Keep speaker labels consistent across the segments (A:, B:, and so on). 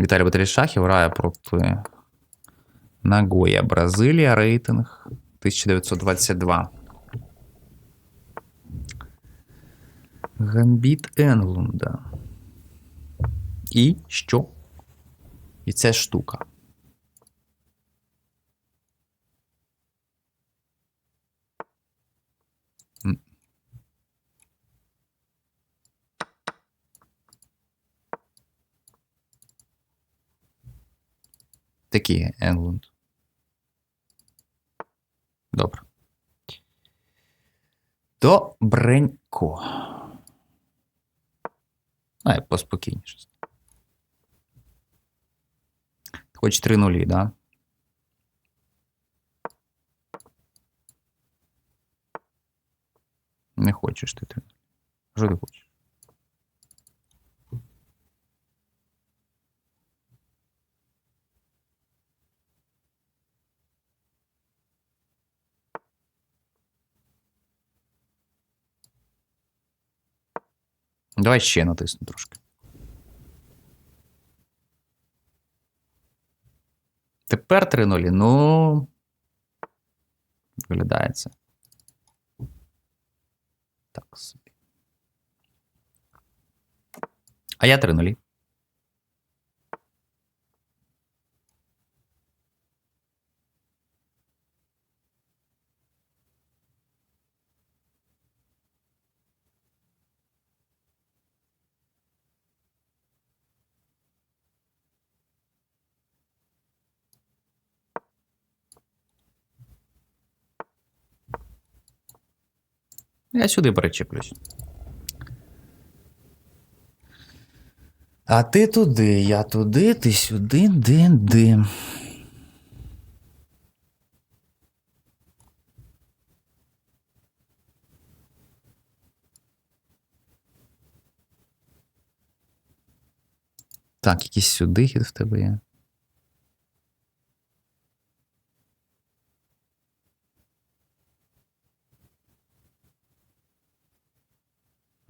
A: Віталій Баталій Шахів грає проти Нагоя. Бразилія. Рейтинг 1922. Гамбіт Енглунда. І що? І це штука. Такі Енглунд. Добре. Добренько. Ай, поспокійніше. Хоч 3 нулі, да? Не хочеш ти 3 Що ти хочеш? Давай ще натисну трошки. Тепер 3-0. Ну. Виглядається. Так собі. А я 3 Я сюди перечеплюсь. А ти туди, я туди, ти сюди, де, де. Так, якийсь сюди хід в тебе є.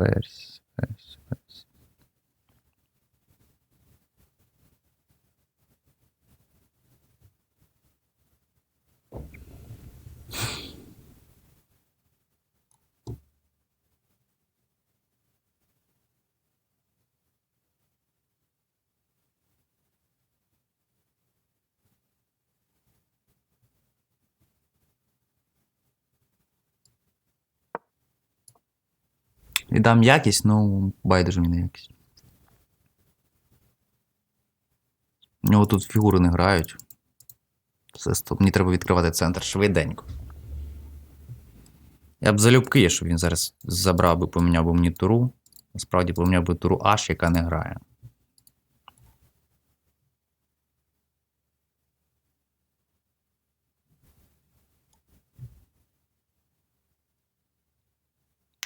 A: players І дам якість, ну байдуже мені на якість. Нього тут фігури не грають. Все, стоп. Мені треба відкривати центр швиденько. Я б залюбки, щоб він зараз забрав би, поміняв би мені туру. Насправді поміняв би туру H, яка не грає.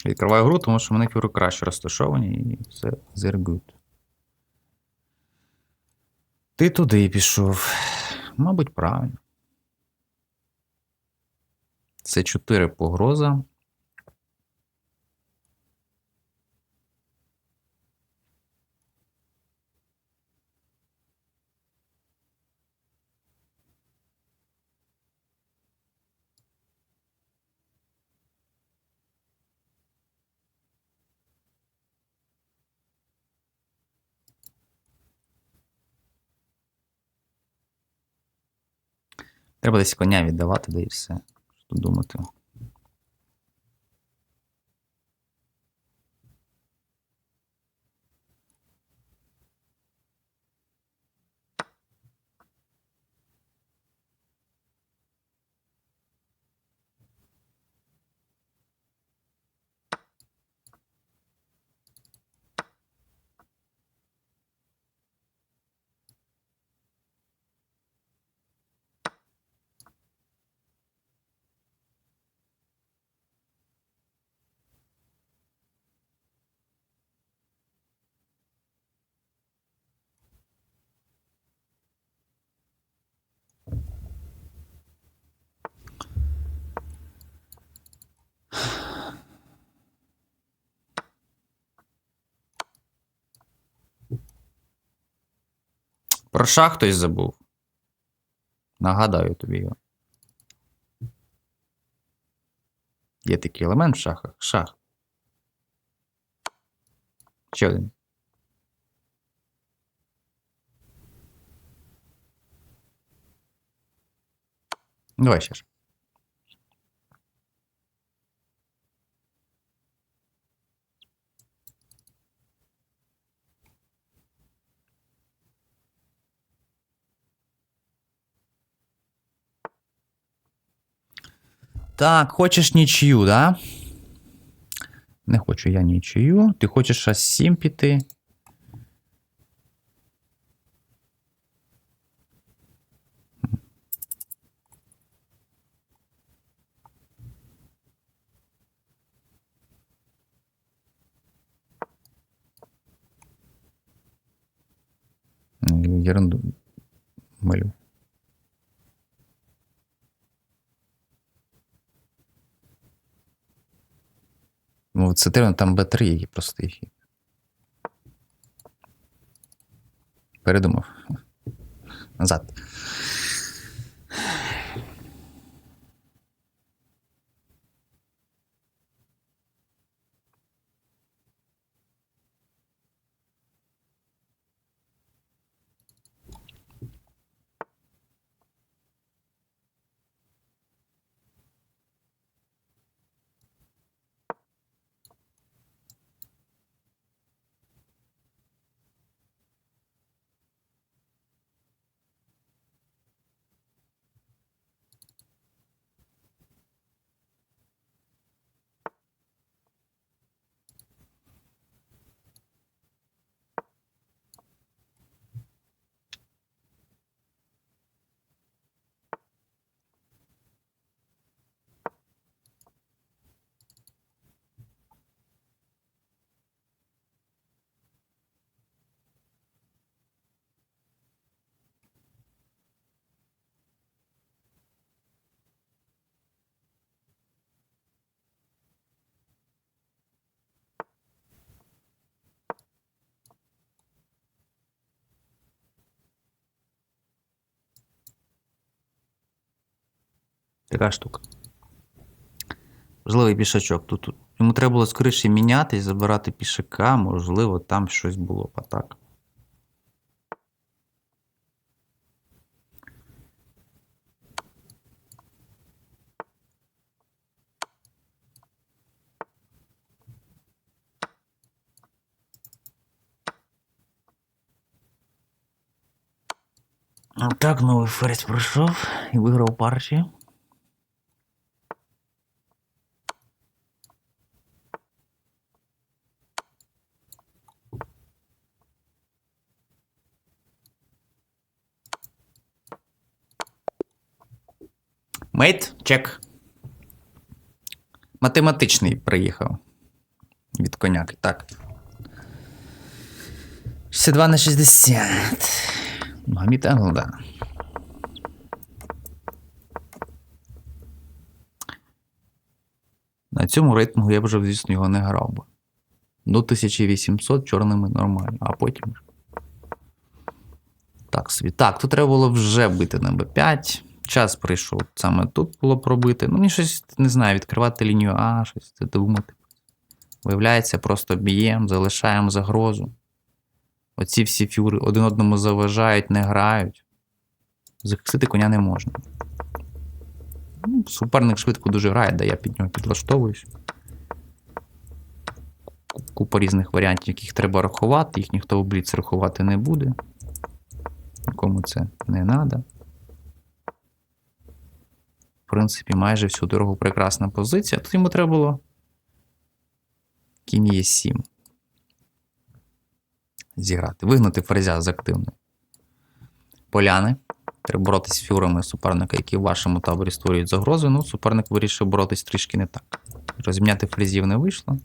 A: Відкриваю гру, тому що в мене фігури краще розташовані і все they're good. Ти туди пішов. Мабуть, правильно. Це 4 погроза. Треба десь коня віддавати, да і все. Що думати. Про шах хтось забув. Нагадаю тобі його. Є такий елемент в шахах. Шах. Ще один. Давай ще ж. Так, хочеш нічию, да? Не хочу я нічию. Ти хочеш аж 7 піти. Ерунду малю. Це там Б3 є простий. Передумав. Назад. Така штука. Важливий пішачок. Тут, тут йому треба було скоріше мінятись, забирати пішака, можливо, там щось було а так. Так, новий ферзь пройшов і виграв партію. Мейт, чек. Математичний приїхав. Від коняки, так. 62 на 60. Ну, Гаміт Енгл, да. На цьому рейтингу я б вже, звісно, його не грав би. До 1800 чорними нормально, а потім. Так, собі. Так, тут треба було вже бити на Б5. Час прийшов саме тут було пробити. Ну, мені щось не знаю, відкривати лінію А, щось це думати. Виявляється, просто б'ємо, залишаємо загрозу. Оці всі фюри один одному заважають, не грають. Захистити коня не можна. Ну, суперник швидко дуже грає, де я під нього підлаштовуюсь. Купа різних варіантів, яких треба рахувати, їх ніхто в бліц рахувати не буде. Нікому це не треба. Принципі, майже всю дорогу прекрасна позиція. Тут йому треба було. Кінь є 7. Зіграти. Вигнати ферзя з активної. Поляни. Треба боротися з фюрами суперника, які в вашому таборі створюють загрози. Ну, суперник вирішив боротись трішки не так. Розміняти фрезів не вийшло.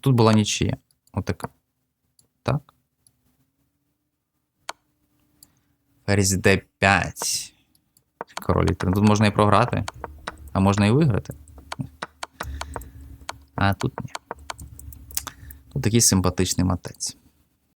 A: Тут була нічия. Отака. Так. Ферзь d5. Король і. Тут можна і програти, а можна і виграти. А тут ні. Тут такий симпатичний матець.